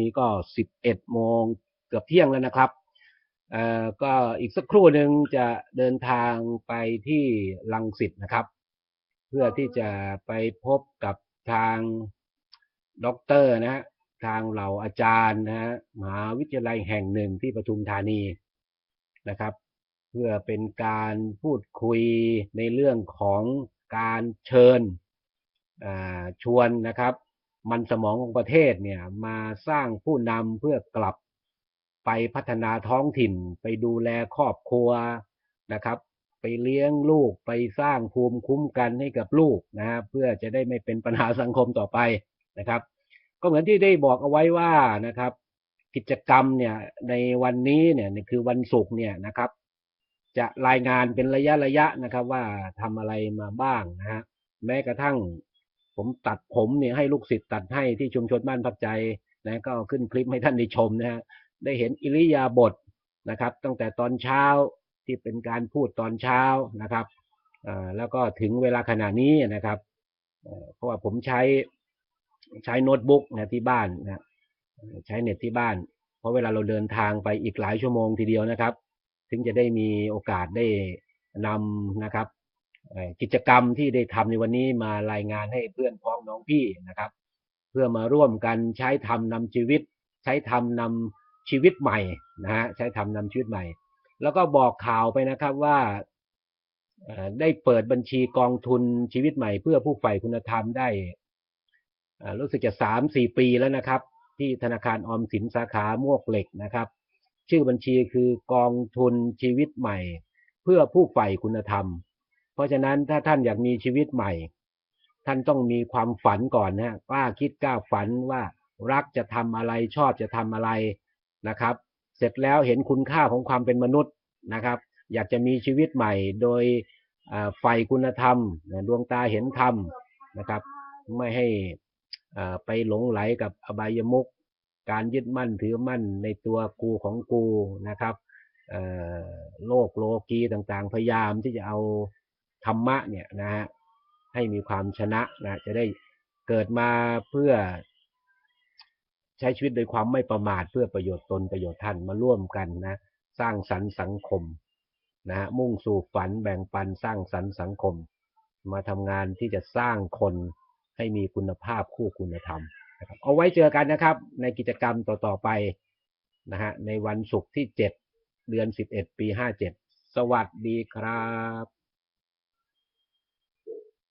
นี้ก็สิบเอ็ดโมงเกือบเที่ยงแล้วนะครับเอ่อก็อีกสักครู่หนึ่งจะเดินทางไปที่ลังสิตนะครับ เพื่อที่จะไปพบกับทางด็อกเตอร์นะฮะทางเหล่าอาจารย์นะฮะมหาวิทยาลัยแห่งหนึ่งที่ปทุมธานีนะครับ เพื่อเป็นการพูดคุยในเรื่องของการเชิญอ่าชวนนะครับ มันสมองของประเทศเนี่ยมาสร้างผู้นำเพื่อกลับไปพัฒนาท้องถิ่น ไปดูแลครอบครัวนะครับ ไปเลี้ยงลูกไปสร้างภูมิคุ้มกันให้กับลูกนะฮะเพื่อจะได้ไม่เป็นปัญหาสังคมต่อไปนะครับ ก็เหมือนที่ได้บอกเอาไว้ว่านะครับ กิจกรรมเนี่ยในวันนี้เนี่ยคือวันศุกร์เนี่ยนะครับ จะรายงานเป็นระยะระยะนะครับว่าทำอะไรมาบ้างนะฮะแม้กระทั่ง ผมตัดผมเนี่ยให้ลูกศิษย์ตัดให้ที่ชุมชนบ้านพักใจนะก็ขึ้นคลิปให้ท่านได้ชมนะฮะได้เห็นอิริยาบถนะครับ ตั้งแต่ตอนเช้าที่เป็นการพูดตอนเช้านะครับแล้วก็ถึงเวลาขณะนี้นะครับเพราะว่าผมใช้ใช้โน้ตบุ๊กนะที่บ้านนะใช้เน็ตที่บ้าน เพราะเวลาเราเดินทางไปอีกหลายชั่วโมงทีเดียวนะครับ ถึงจะได้มีโอกาสได้นำนะครับ กิจกรรมที่ได้ทำในวันนี้มารายงานให้เพื่อนพ้องน้องพี่นะครับ เพื่อมาร่วมกันใช้ทำนำชีวิต ใช้ทำนำชีวิตใหม่นะฮะใช้ทำนำชีวิตใหม่ แล้วก็บอกข่าวไปนะครับว่าได้เปิดบัญชีกองทุนชีวิตใหม่ เพื่อผู้ใฝ่คุณธรรมได้รู้สึกจะสามสี่ปีแล้วนะครับ ที่ธนาคารออมสินสาขามวกเหล็กนะครับ ชื่อบัญชีคือกองทุนชีวิตใหม่ เพื่อผู้ใฝ่คุณธรรม เพราะฉะนั้นถ้าท่านอยากมีชีวิตใหม่ ท่านต้องมีความฝันก่อนนะกล้าคิดกล้าฝันว่ารักจะทำอะไรชอบจะทำอะไรนะครับ เสร็จแล้วเห็นคุณค่าของความเป็นมนุษย์นะครับ อยากจะมีชีวิตใหม่โดยอ่าใฝ่คุณธรรมดวงตาเห็นธรรมนะครับ ไม่ให้ไปหลงไหลกับอบายมุขการยึดมั่นถือมั่นในตัวกูของกูนะครับโลกโลกีต่างๆ พยายามที่จะเอา ธรรมะเนี่ยนะฮะให้มีความชนะนะจะได้เกิดมาเพื่อใช้ชีวิตโดยความไม่ประมาทเพื่อประโยชน์ตนประโยชน์ท่านมาร่วมกันนะสร้างสรรค์สังคมนะฮะมุ่งสู่ฝันแบ่งปันสร้างสรรค์สังคม มาทำงานที่จะสร้างคนให้มีคุณภาพคู่คุณธรรมนะครับเอาไว้เจอกันนะครับ ในกิจกรรมต่อๆไปนะฮะในวันศุกร์ที่ 7 เดือน 11 ปี 57 สวัสดีครับ